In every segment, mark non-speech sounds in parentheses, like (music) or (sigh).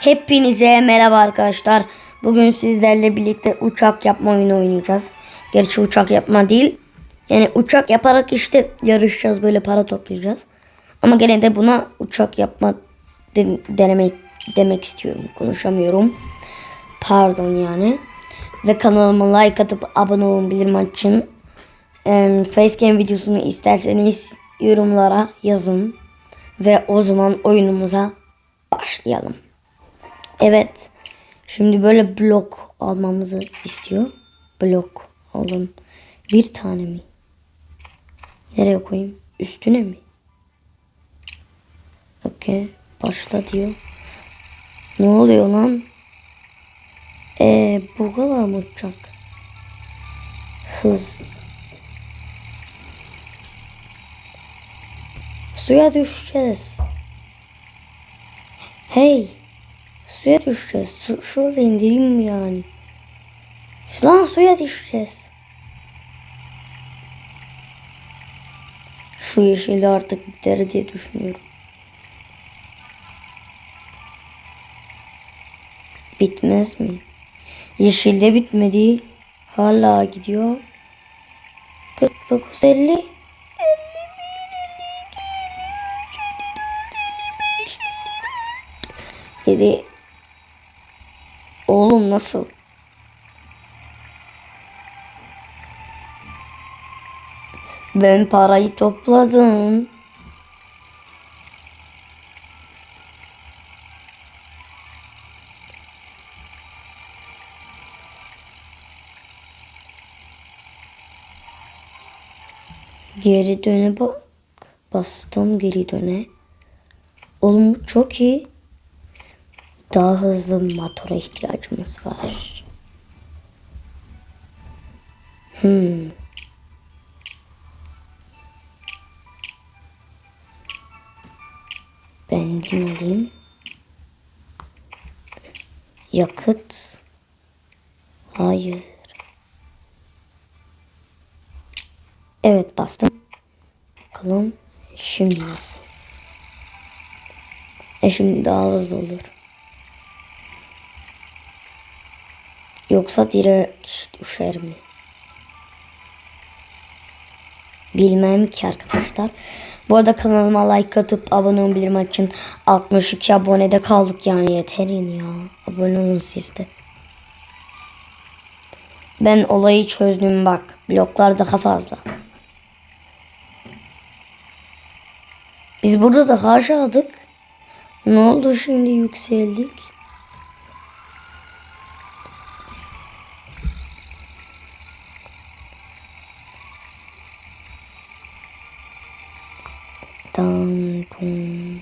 Hepinize merhaba arkadaşlar. Bugün sizlerle birlikte uçak yapma oyunu oynayacağız. Gerçi uçak yapma değil. Yani uçak yaparak işte yarışacağız böyle para toplayacağız. Ama gene de buna uçak yapma de- denemek demek istiyorum. Konuşamıyorum. Pardon yani. Ve kanalıma like atıp abone olun bildirim açın. Em, Facecam videosunu isterseniz yorumlara yazın. Ve o zaman oyunumuza başlayalım. Evet. Şimdi böyle blok almamızı istiyor. Blok alın. Bir tane mi? Nereye koyayım? Üstüne mi? Okey. Başla diyor. Ne oluyor lan? Ee, bu kadar mı uçacak? Hız. Suya düşeceğiz. Hey suya düşeceğiz. Su, şurada indireyim mi yani? Lan suya düşeceğiz. Şu yeşili artık biter diye düşünüyorum. Bitmez mi? Yeşilde bitmedi. Hala gidiyor. 49 50 7 Nasıl. Ben parayı topladım. Geri döne bak. Bastım geri döne. Oğlum çok iyi. Daha hızlı motora ihtiyacımız var. Hmm. Benzin alayım. Yakıt. Hayır. Evet bastım. Bakalım şimdi nasıl? E şimdi daha hızlı olur. Yoksa direkt düşer mi? Bilmem ki arkadaşlar. Bu arada kanalıma like atıp abone olun bildirim açın. 62 abonede kaldık yani yeterin ya. Abone olun siz de. Ben olayı çözdüm bak. Bloklar daha fazla. Biz burada daha aşağıdık. Ne oldu şimdi yükseldik? Dun, dun.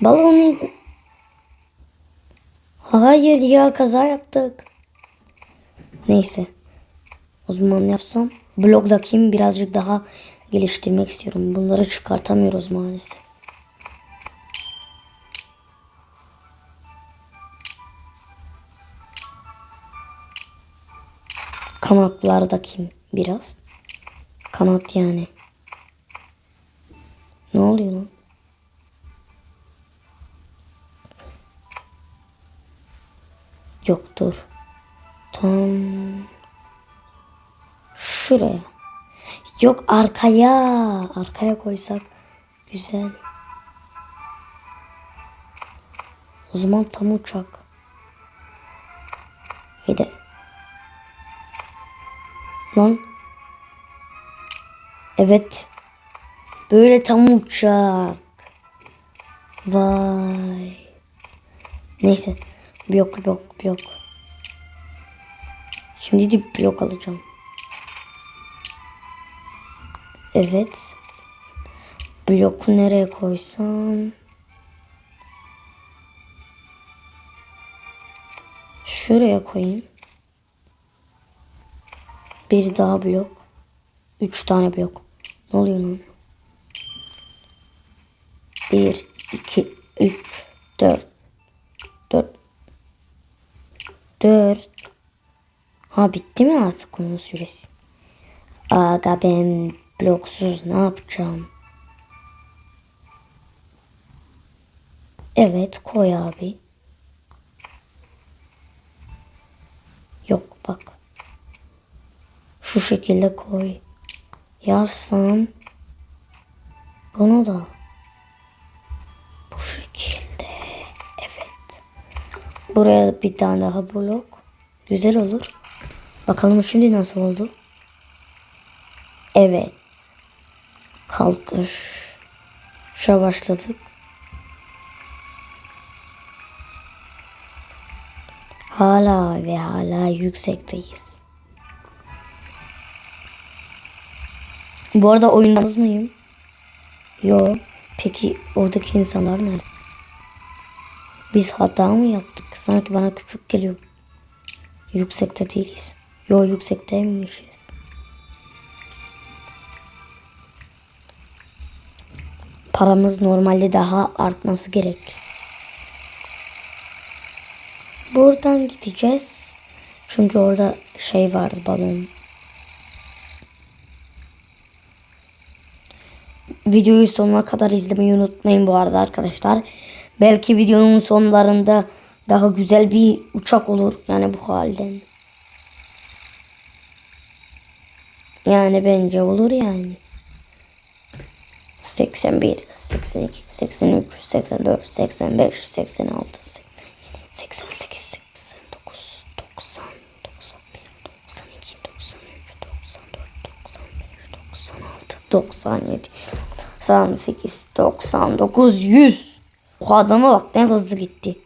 Balonu... Hayır ya kaza yaptık. Neyse. O zaman yapsam. Blogdaki birazcık daha geliştirmek istiyorum. Bunları çıkartamıyoruz maalesef. Kanatlardaki biraz. Kanat yani. Ne oluyor lan? Yok dur. Tam şuraya. Yok arkaya. Arkaya koysak güzel. O zaman tam uçak. Bir de. Lan. Evet. Böyle tam uçak. Vay. Neyse. Blok blok blok. Şimdi de blok alacağım. Evet. Bloku nereye koysam? Şuraya koyayım. Bir daha blok. Üç tane blok. Ne oluyor lan? 1, 2, 3, 4, 4, 4. Ha bitti mi artık onun süresi? Aga ben bloksuz ne yapacağım? Evet koy abi. Yok bak. Şu şekilde koy. Yarsan bunu da Buraya bir tane daha blok. Güzel olur. Bakalım şimdi nasıl oldu. Evet. Kalkış. Şa başladık. Hala ve hala yüksekteyiz. Bu arada oyundamız mıyım? Yo. Peki oradaki insanlar nerede? Biz hata mı yaptık? Sanki bana küçük geliyor. Yüksekte değiliz. Yo yüksekteymişiz. Paramız normalde daha artması gerek. Buradan gideceğiz. Çünkü orada şey vardı balon. Videoyu sonuna kadar izlemeyi unutmayın bu arada arkadaşlar. Belki videonun sonlarında daha güzel bir uçak olur. Yani bu halden. Yani bence olur yani. 81, 82, 83, 84, 85, 86, 88, 89, 90, 91, 92, 93, 94, 95, 96, 97, 98, 99, 100. O adama bak ne hızlı gitti.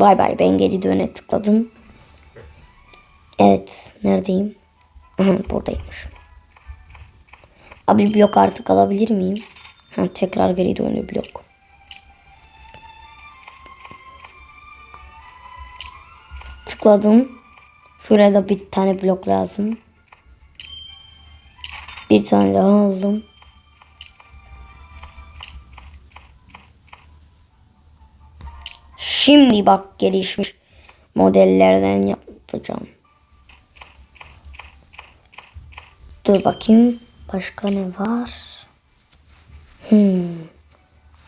Bay bay ben geri döne tıkladım. Evet neredeyim? Aha, buradaymış. Abi blok artık alabilir miyim? Ha, tekrar geri dönü blok. Tıkladım. Şuraya da bir tane blok lazım. Bir tane daha aldım. Şimdi bak gelişmiş modellerden yapacağım. Dur bakayım. Başka ne var? Hmm.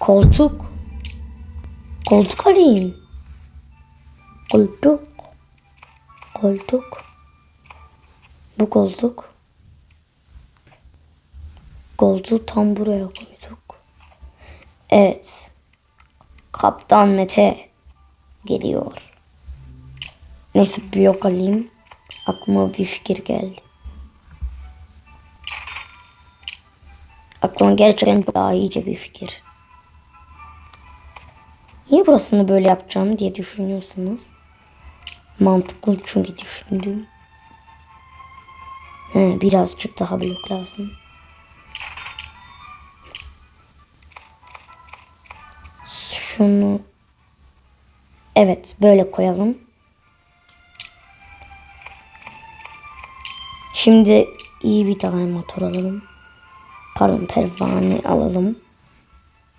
Koltuk. Koltuk alayım. Koltuk. Koltuk. Bu koltuk. Koltuğu tam buraya koyduk. Evet. Kaptan Mete geliyor. Neyse blok alayım. Aklıma bir fikir geldi. Aklıma gerçekten daha iyice bir fikir. Niye burasını böyle yapacağım diye düşünüyorsunuz. Mantıklı çünkü düşündüğüm. He, birazcık daha blok lazım. Şunu Evet böyle koyalım. Şimdi iyi bir tane motor alalım. Pardon pervane alalım.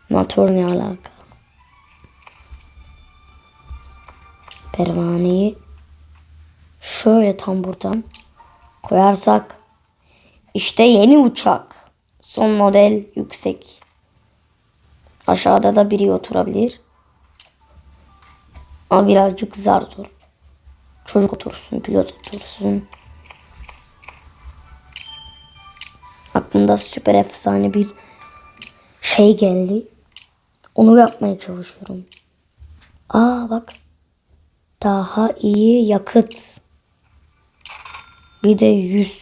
Motor ne alaka? Pervaneyi şöyle tam buradan koyarsak işte yeni uçak. Son model yüksek. Aşağıda da biri oturabilir. Ama birazcık zar zor. Çocuk otursun, pilot otursun. Aklımda süper efsane bir şey geldi. Onu yapmaya çalışıyorum. Aa bak. Daha iyi yakıt. Bir de 100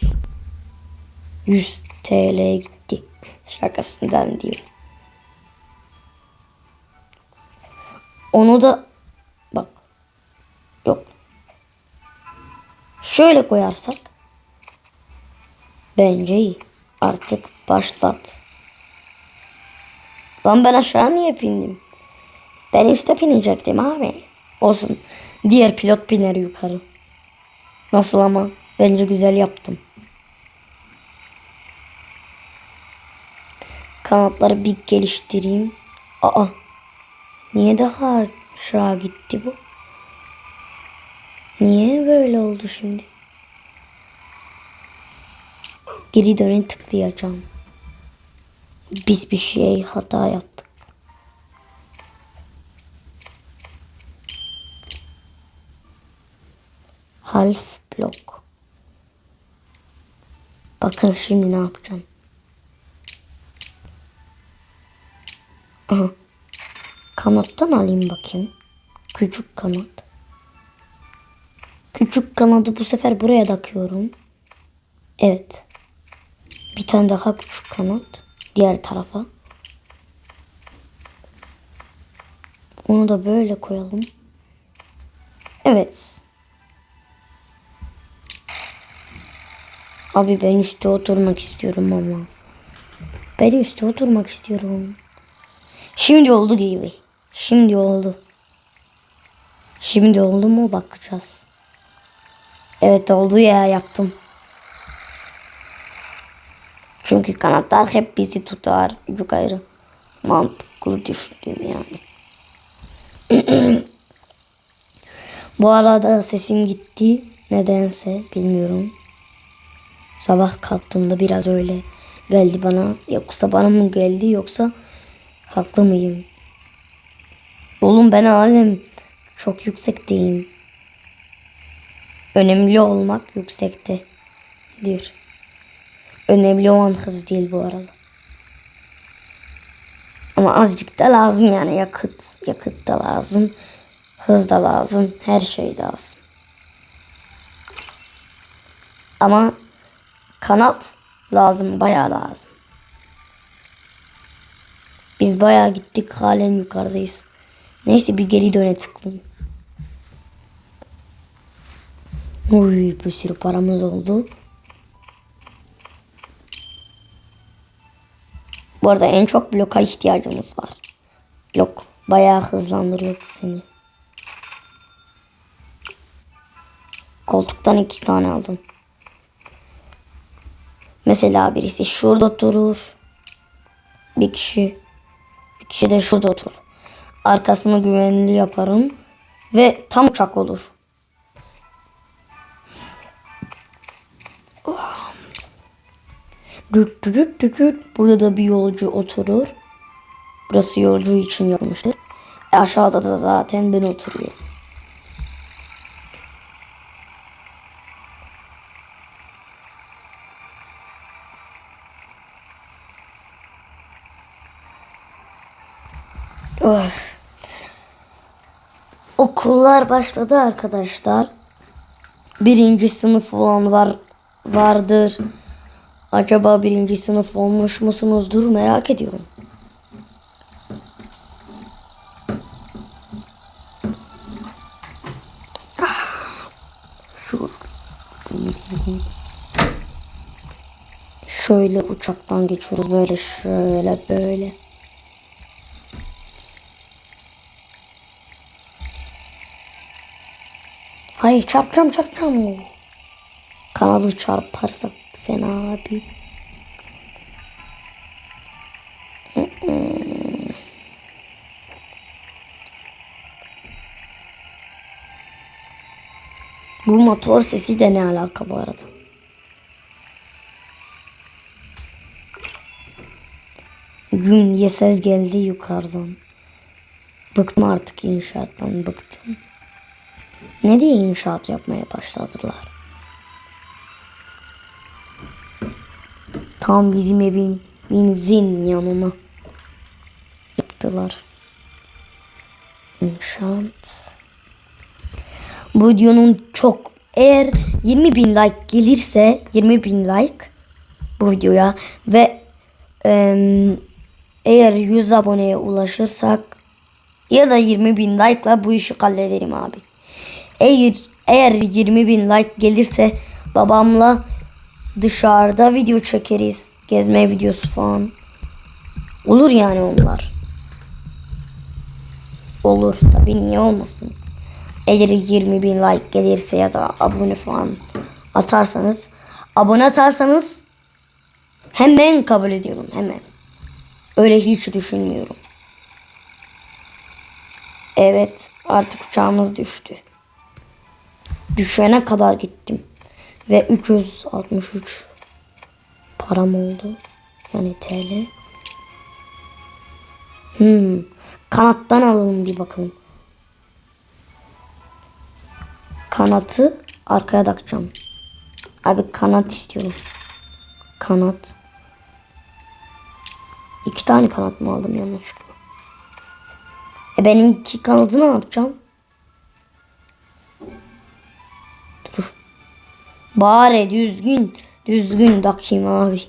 100 TL gitti. Şakasından diyor. Onu da Şöyle koyarsak bence iyi. Artık başlat. Lan ben aşağı niye bindim? Ben üstte binecektim abi. Olsun. Diğer pilot biner yukarı. Nasıl ama? Bence güzel yaptım. Kanatları bir geliştireyim. Aa. Niye daha aşağı gitti bu? Niye böyle oldu şimdi? Geri döne tıklayacağım. Biz bir şey hata yaptık. Half blok. Bakın şimdi ne yapacağım. Aha. Kanattan alayım bakayım. Küçük kanat. Kanadı bu sefer buraya takıyorum. Evet. Bir tane daha küçük kanat. Diğer tarafa. Onu da böyle koyalım. Evet. Abi ben üstte oturmak istiyorum ama. Ben üstte oturmak istiyorum. Şimdi oldu gibi. Şimdi oldu. Şimdi oldu mu bakacağız. Evet oldu ya yaptım. Çünkü kanatlar hep bizi tutar yukarı. Mantıklı düşündüm yani. (clears throat) Bu arada sesim gitti. Nedense bilmiyorum. Sabah kalktığımda biraz öyle geldi bana. Yoksa bana mı geldi yoksa haklı mıyım? Oğlum ben alem çok yüksekteyim. Önemli olmak yüksekte. Dir. Önemli olan hız değil bu arada. Ama azıcık da lazım yani yakıt. Yakıt da lazım. Hız da lazım. Her şey lazım. Ama kanat lazım. Bayağı lazım. Biz bayağı gittik. Halen yukarıdayız. Neyse bir geri döne tıklayayım. Uy bir sürü paramız oldu. Bu arada en çok bloka ihtiyacımız var. Blok bayağı hızlandırıyor seni. Koltuktan iki tane aldım. Mesela birisi şurada oturur. Bir kişi. Bir kişi de şurada oturur. Arkasını güvenli yaparım. Ve tam uçak olur. Düt düt düt. Burada da bir yolcu oturur. Burası yolcu için yapılmıştır. E aşağıda da zaten ben oturuyorum. Oh. Okullar başladı arkadaşlar. Birinci sınıf olan var vardır. Acaba birinci sınıf olmuş musunuzdur merak ediyorum. Ah. Şöyle uçaktan geçiyoruz böyle şöyle böyle. Hayır çarpacağım çarpacağım. Kanalı çarparsak fena abi. Bu motor sesi de ne alaka bu arada? Gün yesez geldi yukarıdan. Bıktım artık inşaattan bıktım. Ne diye inşaat yapmaya başladılar? Tam bizim evin benzin yanına yaptılar. İnşaat. Bu videonun çok eğer 20 bin like gelirse 20 bin like bu videoya ve eğer 100 aboneye ulaşırsak ya da 20 bin like'la bu işi hallederim abi. Eğer eğer 20 bin like gelirse babamla dışarıda video çekeriz. Gezme videosu falan. Olur yani onlar. Olur tabii niye olmasın. Eğer 20 bin like gelirse ya da abone falan atarsanız abone atarsanız hemen kabul ediyorum hemen. Öyle hiç düşünmüyorum. Evet artık uçağımız düştü. Düşene kadar gittim. Ve 363 param oldu. Yani TL. Hmm. Kanattan alalım bir bakalım. Kanatı arkaya takacağım. Abi kanat istiyorum. Kanat. İki tane kanat mı aldım yanlışlıkla? E ben iki kanadı ne yapacağım? Bari düzgün. Düzgün takayım abi.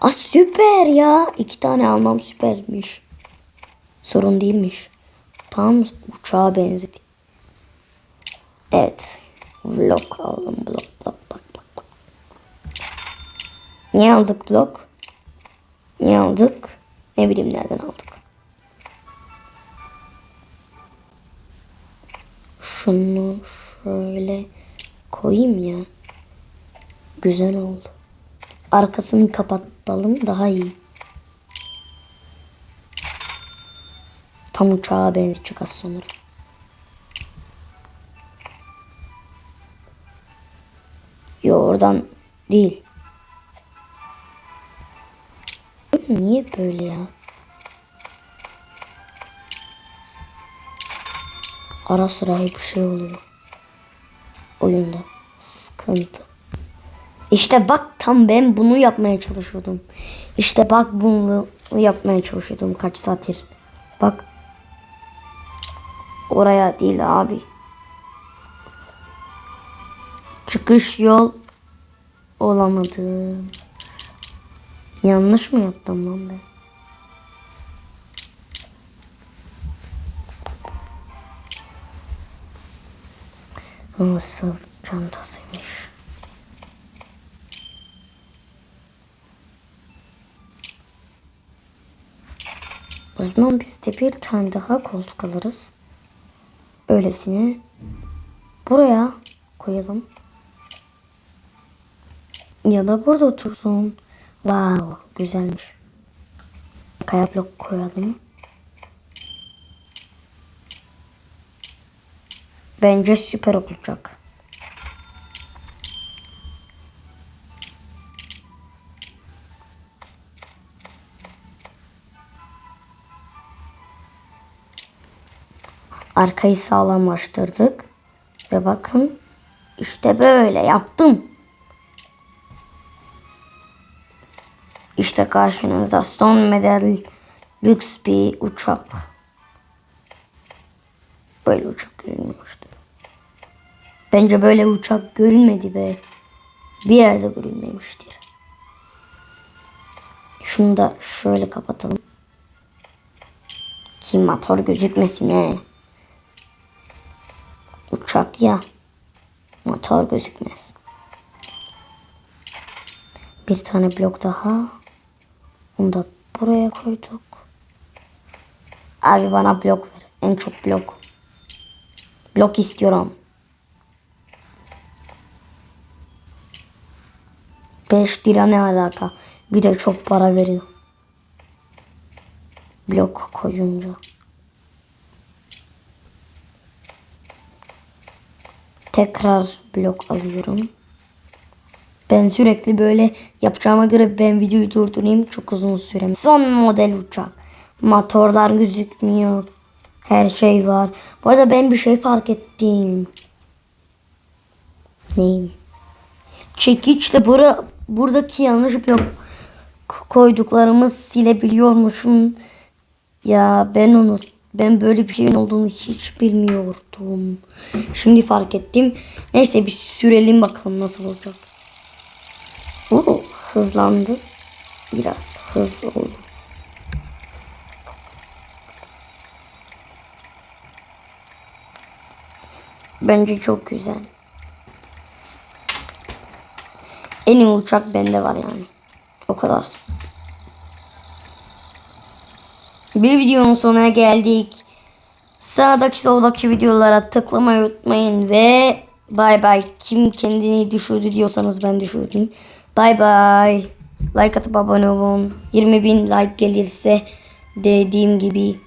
Aa süper ya. İki tane almam süpermiş. Sorun değilmiş. Tam uçağa benzedi. Evet. Blok aldım. Blok blok blok blok. Niye aldık blok? Niye aldık? Ne bileyim nereden aldık. Şunu şöyle koyayım ya. Güzel oldu. Arkasını kapatalım daha iyi. Tam uçağa benzeyecek az sonra. Yo oradan değil. Niye böyle ya? Ara sıra hep şey oluyor. Oyunda. Sıkıntı. İşte bak tam ben bunu yapmaya çalışıyordum. İşte bak bunu yapmaya çalışıyordum kaç saattir. Bak. Oraya değil abi. Çıkış yol olamadım. Yanlış mı yaptım lan ben? Nasıl çantasıymış. O zaman biz de bir tane daha koltuk alırız. Öylesine buraya koyalım. Ya da burada otursun. Wow, güzelmiş. Kaya blok koyalım. Bence süper olacak. Arkayı sağlamlaştırdık. Ve bakın işte böyle yaptım. İşte karşınızda son model lüks bir uçak. Böyle uçak görünmüştür. Bence böyle uçak görünmedi be. Bir yerde görünmemiştir. Şunu da şöyle kapatalım. Ki motor gözükmesin he. Uçak ya. Motor gözükmez. Bir tane blok daha. Onu da buraya koyduk. Abi bana blok ver. En çok blok. Blok istiyorum. 5 lira ne alaka? Bir de çok para veriyor. Blok koyunca. Tekrar blok alıyorum. Ben sürekli böyle yapacağıma göre ben videoyu durdurayım çok uzun süre. Son model uçak. Motorlar gözükmüyor. Her şey var. Bu arada ben bir şey fark ettim. Neyim? Çekiçle bura, buradaki yanlış blok koyduklarımız silebiliyormuşum. Ya ben onu ben böyle bir şeyin olduğunu hiç bilmiyordum. Şimdi fark ettim. Neyse bir sürelim bakalım nasıl olacak. Oo, hızlandı. Biraz hız oldu. Bence çok güzel. En iyi uçak bende var yani. O kadar. Bir videonun sonuna geldik. Sağdaki soldaki videolara tıklamayı unutmayın ve bay bay. Kim kendini düşürdü diyorsanız ben düşürdüm. Bay bay. Like atıp abone olun. 20 bin like gelirse dediğim gibi